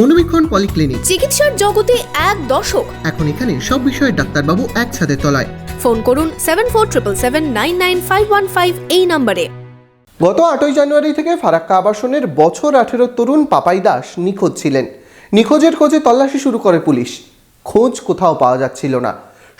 মনোবীক্ষণ polyclinic. চিকিৎসার জগতে এক দশক এখন এখানে সব বিষয়ে ডাক্তারবাবু একসাথে তলায়। ফোন করুন seven four triple seven nine nine five one five এই নম্বরে। গত আটই জানুয়ারি থেকে ফারাক্কা আবাসনের বছর আঠেরো তরুণ পাপাই দাস নিখোঁজ ছিলেন। নিখোঁজের খোঁজে তল্লাশি শুরু করে পুলিশ। খোঁজ কোথাও পাওয়া যাচ্ছিল না।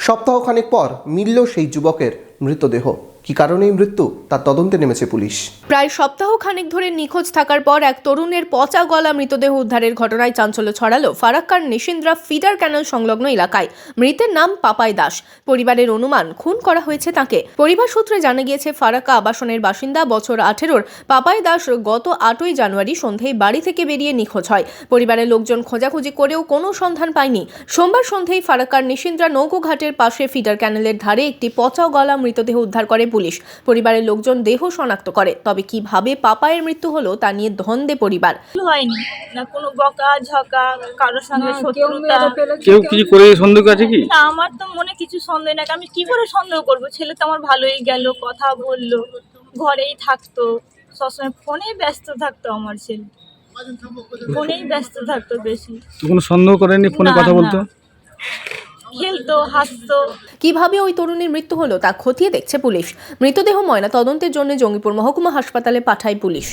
সপ্তাহখানেক পর মিলল সেই যুবকের মৃতদেহ। কী কারণে এই মৃত্যু? তার তদন্তে নেমেছে পুলিশ। প্রায় সপ্তাহ খানেক ধরে নিখোঁজ থাকার পর এক তরুণের পচা গলা মৃতদেহ উদ্ধারের ঘটনায় চাঞ্চল্য ছড়ালো ফারাক্কার নিশিন্দ্রা ফিডার ক্যানেল সংলগ্ন এলাকায়। মৃতের নাম পাপাই দাস। পরিবারের অনুমান, খুন করা হয়েছে তাকে। পরিবার সূত্রে জানা গিয়েছে, ফারাক্কা আবাসনের বাসিন্দা বছর আঠেরোর পাপাই দাস গত আটই জানুয়ারি সন্ধেয় বাড়ি থেকে বেরিয়ে নিখোঁজ হয়। পরিবারের লোকজন খোঁজাখুঁজি করেও কোনো সন্ধান পায়নি। সোমবার সন্ধেয় ফারাক্কার নিশিন্দ্রা নৌকোঘাটের পাশে ফিডার ক্যানেলের ধারে একটি পচা গলা মৃতদেহ উদ্ধার করে পুলিশ। পরিবারের লোকজন দেহ শনাক্ত করে। তবে কীভাবে পাপায়ের মৃত্যু হলো তা নিয়ে ধন্দে পরিবার। হয়নি। না কোনো বকা ঝকা কারোর সঙ্গে শত্রুতা। কেউ কিছু করে সন্দেহ আছে কি? না আমার তো মনে কিছু সন্দেহ না আমি কি করে সন্দেহ করব? ছেলে তো আমার ভালোই গেল কথা বলল ঘরেই থাকতো। সবসময় ফোনেই ব্যস্ত থাকতো আমার ছেলে। ফোনেই ব্যস্ত থাকতো বেশি। কোনো সন্দেহ করেনি? ফোনে কথা বলতো? খেলতো, হাসতো। কীভাবে ওই তরুণীর মৃত্যু হলো তা খতিয়ে দেখছে পুলিশ। মৃতদেহ ময়না তদন্তের জন্য জঙ্গিপুর মহকুমা হাসপাতালে পাঠায় পুলিশ।